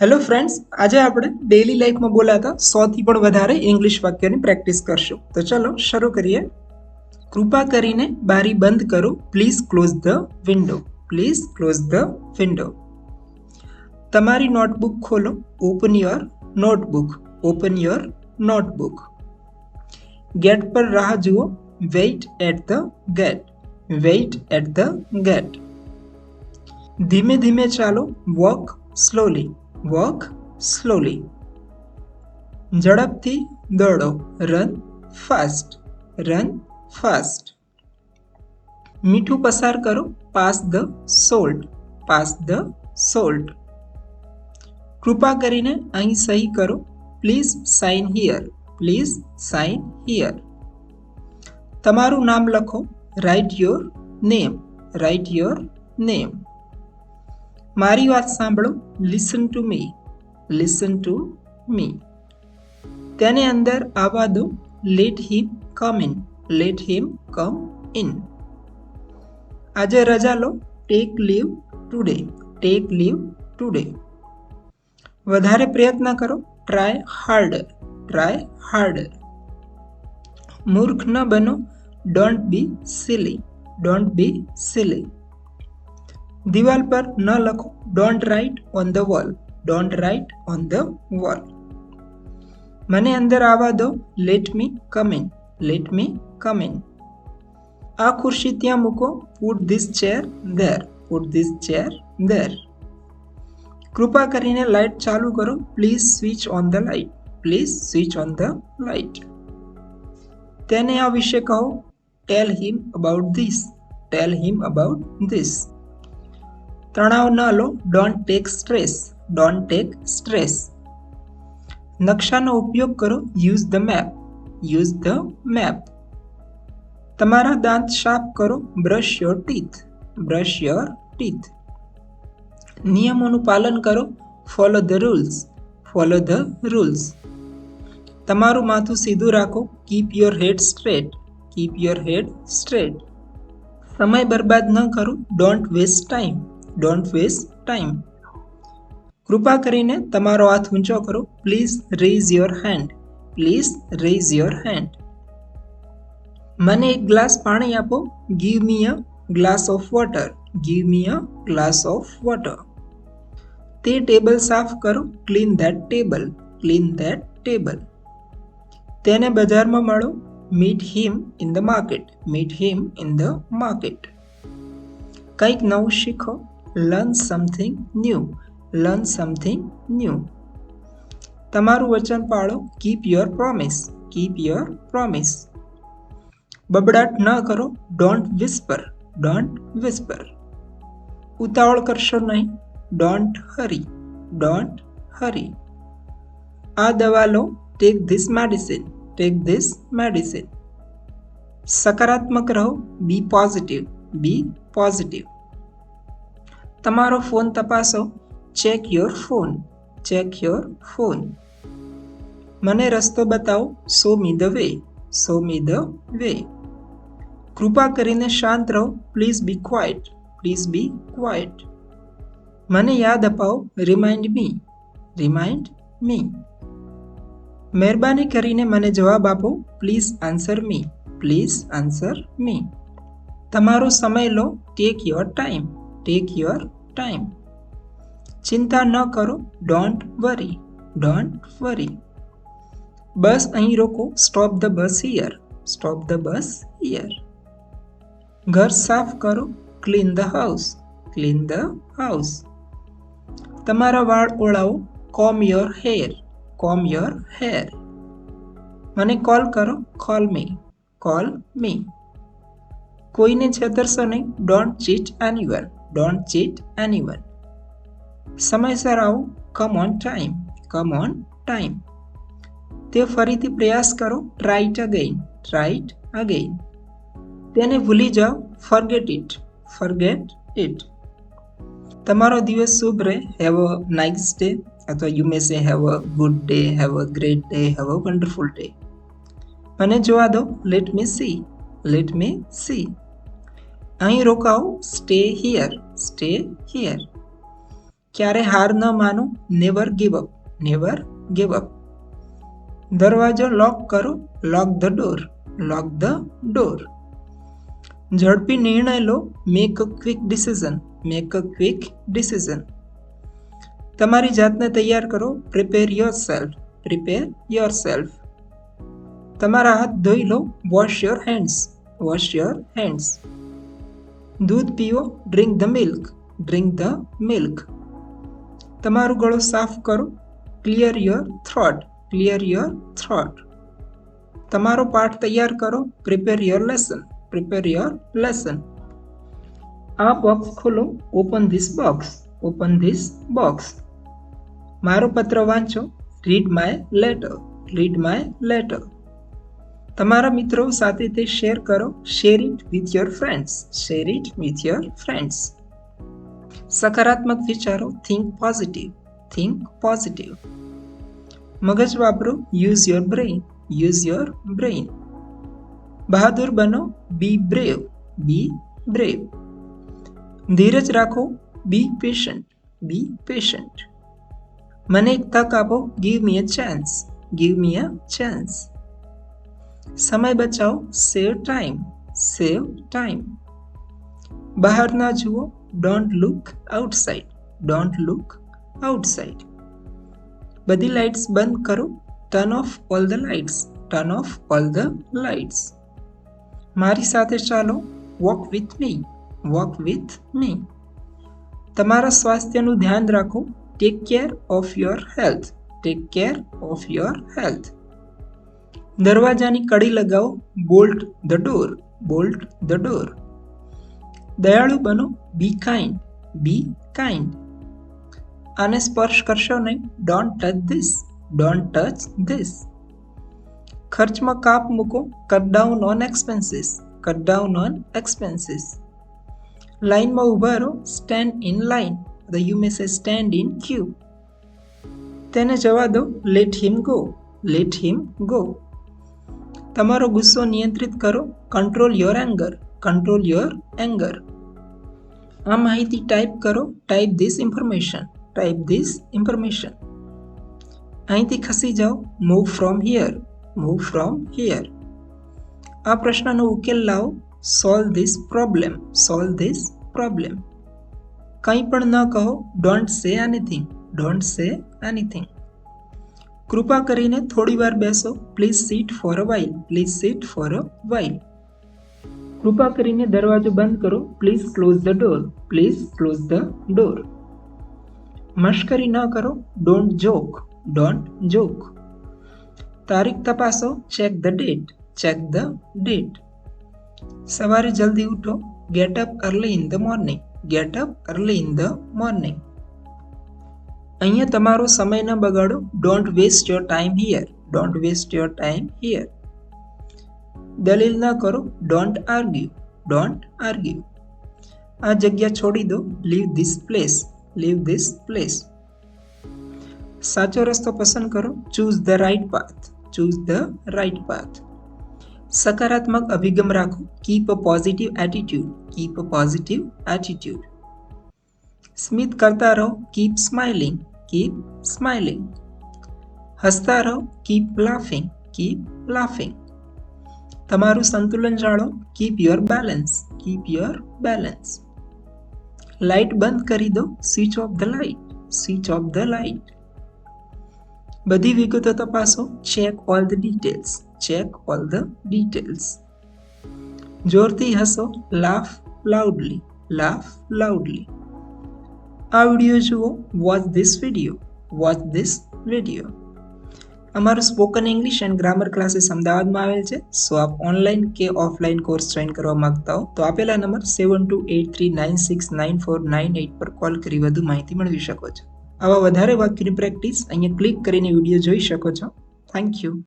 Hello friends આજે આપણે daily લાઈફમાં બોલાતા સોથી પણ વધારે ઇંગ્લિશ વાક્યની પ્રેક્ટિસ કરશું તો ચલો શરૂ કરીએ કૃપા કરીને બારી બંધ કરો please close the window please close the window તમારી નોટબુક ખોલો open your notebook open your notebook gate પર રાહ જુઓ wait at the gate wait at the gate ધીમે ધીમે ચાલો વોક સ્લોલી વોક સ્લોલી ઝડપથી દોડો રન ફાસ્ટ રન ફાસ્ટ મીઠું પસાર કરો pass the salt pass the salt કૃપા કરીને અહીં સહી કરો please sign here please sign here તમારું નામ લખો write your name write your name મારી વાત સાંભળો listen to me listen to me તેને અંદર આવવા દો let him come in let him come in આજે રજા લો take leave today take leave today વધારે પ્રયત્ન કરો ટ્રાય હાર્ડ ટ્રાય હાર્ડ મૂર્ખ ન બનો don't be silly don't be silly દિવાલ પર ન લખો don't write on the wall don't write on the wall મને અંદર આવવા દો let me come in let me come in આ ખુરશી ત્યાં મૂકો put this chair there put this chair there કૃપા કરીને લાઇટ ચાલુ કરો please switch on the light please switch on the light તેને આ વિશે કહો tell him about this tell him about this તણાવ ન લો don't take stress don't take stress નકશાનો ઉપયોગ કરો use the map use the map તમારા દાંત સાફ કરો brush your teeth brush your teeth નિયમોનું પાલન કરો follow the rules follow the rules તમારું માથું સીધું રાખો keep your head straight keep your head straight સમય બરબાદ ન કરો don't waste time don't waste time કૃપા કરીને તમારો હાથ ઊંચો કરો please raise your hand please raise your hand મને એક ગ્લાસ પાણી આપો give me a glass of water give me a glass of water તે ટેબલ સાફ કરો clean that table clean that table તેને બજારમાં મળો meet him in the market meet him in the market કંઈક નવું શીખો learn something new learn something new તમારું વચન પાળો keep your promise keep your promise બબડાટ ન કરો ડોન્ટ વિસ્પર ડોન્ટ વિસ્પર ઉતાવળ કરશો નહીં ડોન્ટ હરી ડોન્ટ હરી આ દવા લો take this medicine take this medicine સકારાત્મક રહો બી પોઝિટિવ બી પોઝિટિવ તમારો ફોન તપાસો check your phone check your phone મને રસ્તો બતાવો show me the way show me the way કૃપા કરીને શાંત રહો please be quiet please be quiet મને યાદ અપાવો રિમાઇન્ડ મી રિમાઇન્ડ મી મહેરબાની કરીને મને જવાબ આપો please answer me please answer me તમારો સમય લો take your time take your time ચિંતા ન કરો don't worry don't worry bus અહીં રોકો stop the bus here stop the bus here ઘર સાફ કરો clean the house clean the house તમારા વાળ ઓળાવો comb your hair comb your hair મને કોલ કરો કોલ મી કોલ મી કોઈને છેતરશો નહીં don't cheat anyone don't cheat anyone. સમયસર આવો come on time come on time તે ફરીથી પ્રયાસ કરો ટ્રાઇટ અગેઇન ટ્રાઇટ અગેઇન તેને ભૂલી જાઓ ફોરગેટ ઇટ ફોરગેટ ઇટ તમારો દિવસ શુભ રહે હેવ અ નાઇસ ડે અથવા you may say have a good day have a great day have a wonderful day મને જોવા દો let me see let me see અહીં રોકાઓ સ્ટે હિયર સ્ટે હિયર ક્યારે હાર ન માનો never give up never give up દરવાજો લોક કરો lock the door lock the door ઝડપી નિર્ણય લો make a quick decision make a quick decision તમારી જાતને તૈયાર કરો prepare yourself prepare yourself તમારા હાથ ધોઈ લો wash your hands wash your hands દૂધ પીઓ drink the milk drink the milk તમારું ગળો સાફ કરો clear your throat clear your throat તમારો પાઠ તૈયાર કરો prepare your lesson prepare your lesson આ બોક્સ ખોલો open this box open this box મારો પત્ર વાંચો read my letter read my letter તમારા મિત્રો સાથે તે શેર કરો share it with your friends share it with your friends સકારાત્મક વિચારો થિંક પોઝિટિવ થિંક પોઝિટિવ મગજ વાપરો use your brain use your brain બહાદુર બનો બી બ્રેવ બી બ્રેવ ધીરજ રાખો બી પેશન્ટ બી પેશન્ટ મને એક તક આપો give me a chance give me a chance સમય બચાવો સેવ ટાઈમ સેવ ટાઈમ બહાર ના જુઓ don't look outside don't look outside બધી લાઇટ્સ બંધ કરો turn off all the lights turn off all the lights મારી સાથે ચાલો walk with me walk with me તમારા સ્વાસ્થ્યનું ધ્યાન રાખો take care of your health take care of your health દરવાજાની કડી લગાવો bolt the door bolt the door દયાળુ બનો બી કાઇન્ડ બી કાઇન્ડ આને સ્પર્શ કરશો નહીં don't touch this don't touch this ખર્ચમાં કાપ મૂકો cut down on expenses cut down on expenses લાઇનમાં ઊભા રહો stand in line the you may say stand in queue તેને જવા દો let him go let him go તમારો ગુસ્સો નિયંત્રિત કરો control your anger control your anger આ માહિતી ટાઈપ કરો type this information type this information અહીંથી ખસી જાઓ move from here move from here આ પ્રશ્નનો ઉકેલ લાવો solve this problem solve this problem કંઈ પણ ન કહો don't say anything don't say anything કૃપા કરીને થોડી વાર બેસો please sit for a while please sit for a while કૃપા કરીને દરવાજો બંધ કરો please close the door please close the door મશ્કરી ન કરો ડોન્ટ જોક ડોન્ટ જોક તારીખ તપાસો check the date check the date સવારે જલ્દી ઉઠો get up early in the morning get up early in the morning અહીંયા તમારો સમય ન બગાડો don't waste your time here don't waste your time here દલીલ ન કરો ડોન્ટ આર્ગ્યુ ડોન્ટ આર્ગ્યુ આ જગ્યા છોડી દો leave this place leave this place સાચો રસ્તો પસંદ કરો choose the right path choose the right path સકારાત્મક અભિગમ રાખો keep a positive attitude keep a positive attitude સ્મિત કરતા રહો કીપ સ્માઇલિંગ કીપ સ્માઇલિંગ હસતા રહો કીપ લાફિંગ કીપ લાફિંગ તમારું સંતુલન જાળો keep your balance keep your balance light બંધ કરી દો switch off the light switch off the light બધી વિગતો તપાસો check all the details check all the details જોરથી હસો લાફ લાઉડલી લાફ લાઉડલી આ વિડીયો જુઓ watch this video watch this video અમારો spoken English and grammar classes અમદાવાદમાં આવેલ છે સો આપ ઓનલાઈન કે ઓફલાઈન કોર્સ જોઈન કરવા માંગતા હો તો આપેલા number seven two eight three nine six nine four nine eight પર કોલ કરી વધુ માહિતી મેળવી શકો છો આવા વધારે વાક્યની પ્રેક્ટિસ અહીંયા ક્લિક કરીને વિડીયો જોઈ શકો છો થેન્ક યુ